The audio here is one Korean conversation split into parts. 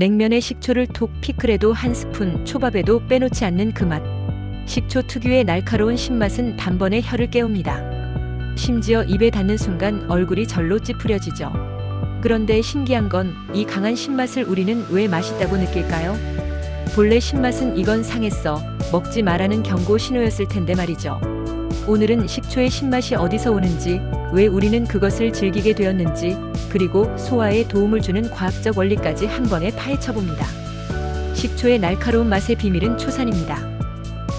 냉면에 식초를 톡 피클에도 한 스푼, 초밥에도 빼놓지 않는 그 맛. 식초 특유의 날카로운 신맛은 단번에 혀를 깨웁니다. 심지어 입에 닿는 순간 얼굴이 절로 찌푸려지죠. 그런데 신기한 건 이 강한 신맛을 우리는 왜 맛있다고 느낄까요? 본래 신맛은 이건 상했어. 먹지 말라는 경고 신호였을 텐데 말이죠. 오늘은 식초의 신맛이 어디서 오는지, 왜 우리는 그것을 즐기게 되었는지, 그리고 소화에 도움을 주는 과학적 원리까지 한 번에 파헤쳐 봅니다. 식초의 날카로운 맛의 비밀은 초산입니다.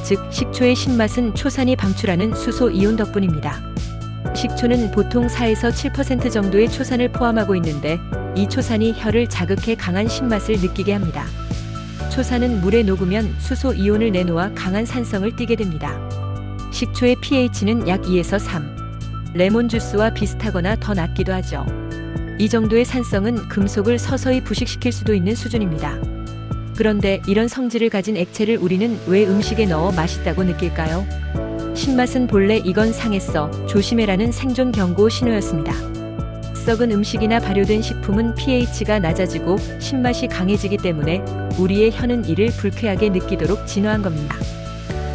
즉, 식초의 신맛은 초산이 방출하는 수소 이온 덕분입니다. 식초는 보통 4에서 7% 정도의 초산을 포함하고 있는데 이 초산이 혀를 자극해 강한 신맛을 느끼게 합니다. 초산은 물에 녹으면 수소 이온을 내놓아 강한 산성을 띠게 됩니다. 식초의 pH는 약 2에서 3. 레몬 주스와 비슷하거나 더 낮기도 하죠. 이 정도의 산성은 금속을 서서히 부식시킬 수도 있는 수준입니다. 그런데 이런 성질을 가진 액체를 우리는 왜 음식에 넣어 맛있다고 느낄까요? 신맛은 본래 이건 상했어. 조심해라는 생존 경고 신호였습니다. 썩은 음식이나 발효된 식품은 pH가 낮아지고 신맛이 강해지기 때문에 우리의 혀는 이를 불쾌하게 느끼도록 진화한 겁니다.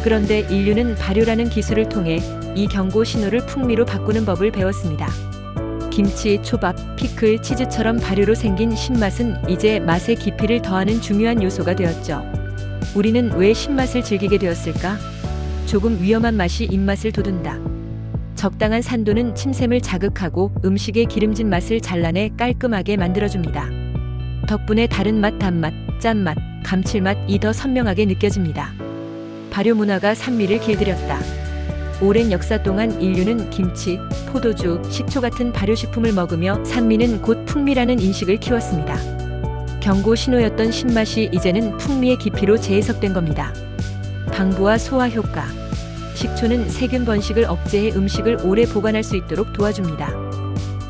그런데 인류는 발효라는 기술을 통해 이 경고 신호를 풍미로 바꾸는 법을 배웠습니다. 김치, 초밥, 피클, 치즈처럼 발효로 생긴 신맛은 이제 맛의 깊이를 더하는 중요한 요소가 되었죠. 우리는 왜 신맛을 즐기게 되었을까? 조금 위험한 맛이 입맛을 돋운다. 적당한 산도는 침샘을 자극하고 음식의 기름진 맛을 잘라내 깔끔하게 만들어줍니다. 덕분에 다른 맛, 단맛, 짠맛, 감칠맛이 더 선명하게 느껴집니다. 발효 문화가 산미를 길들였다. 오랜 역사 동안 인류는 김치, 포도주, 식초 같은 발효식품을 먹으며 산미는 곧 풍미라는 인식을 키웠습니다. 경고 신호였던 신맛이 이제는 풍미의 깊이로 재해석된 겁니다. 방부와 소화 효과. 식초는 세균 번식을 억제해 음식을 오래 보관할 수 있도록 도와줍니다.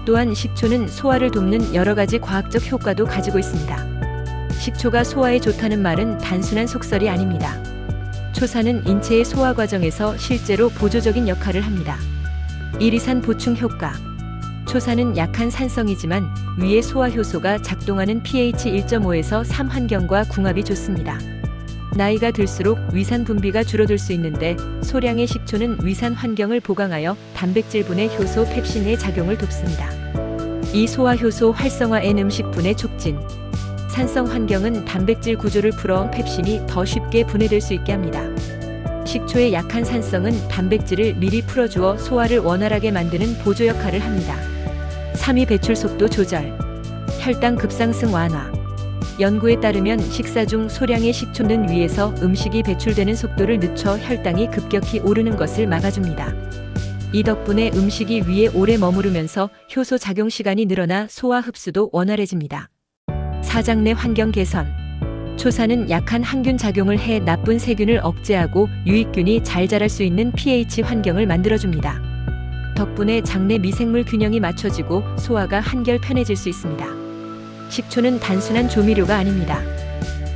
또한 식초는 소화를 돕는 여러 가지 과학적 효과도 가지고 있습니다. 식초가 소화에 좋다는 말은 단순한 속설이 아닙니다. 초산은 인체의 소화 과정에서 실제로 보조적인 역할을 합니다. 이리산 보충 효과. 초산은 약한 산성이지만 위의 소화 효소가 작동하는 pH 1.5에서 3 환경과 궁합이 좋습니다. 나이가 들수록 위산 분비가 줄어들 수 있는데 소량의 식초는 위산 환경을 보강하여 단백질분해 효소 펩신의 작용을 돕습니다. 이 소화 효소 활성화 N 음식분해 촉진. 산성 환경은 단백질 구조를 풀어 펩신이 더 쉽게 분해될 수 있게 합니다. 식초의 약한 산성은 단백질을 미리 풀어주어 소화를 원활하게 만드는 보조 역할을 합니다. 3위 배출 속도 조절. 혈당 급상승 완화. 연구에 따르면 식사 중 소량의 식초는 위에서 음식이 배출되는 속도를 늦춰 혈당이 급격히 오르는 것을 막아줍니다. 이 덕분에 음식이 위에 오래 머무르면서 효소 작용 시간이 늘어나 소화 흡수도 원활해집니다. 사장 내 환경 개선. 초산은 약한 항균 작용을 해 나쁜 세균을 억제하고 유익균이 잘 자랄 수 있는 pH 환경을 만들어줍니다. 덕분에 장내 미생물 균형이 맞춰지고 소화가 한결 편해질 수 있습니다. 식초는 단순한 조미료가 아닙니다.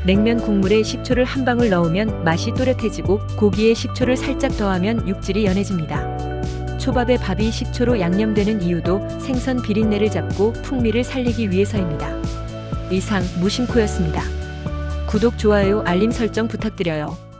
냉면 국물에 식초를 한 방울 넣으면 맛이 또렷해지고 고기에 식초를 살짝 더하면 육질이 연해집니다. 초밥에 밥이 식초로 양념되는 이유도 생선 비린내를 잡고 풍미를 살리기 위해서입니다. 이상 무심코였습니다. 구독, 좋아요, 알림 설정 부탁드려요.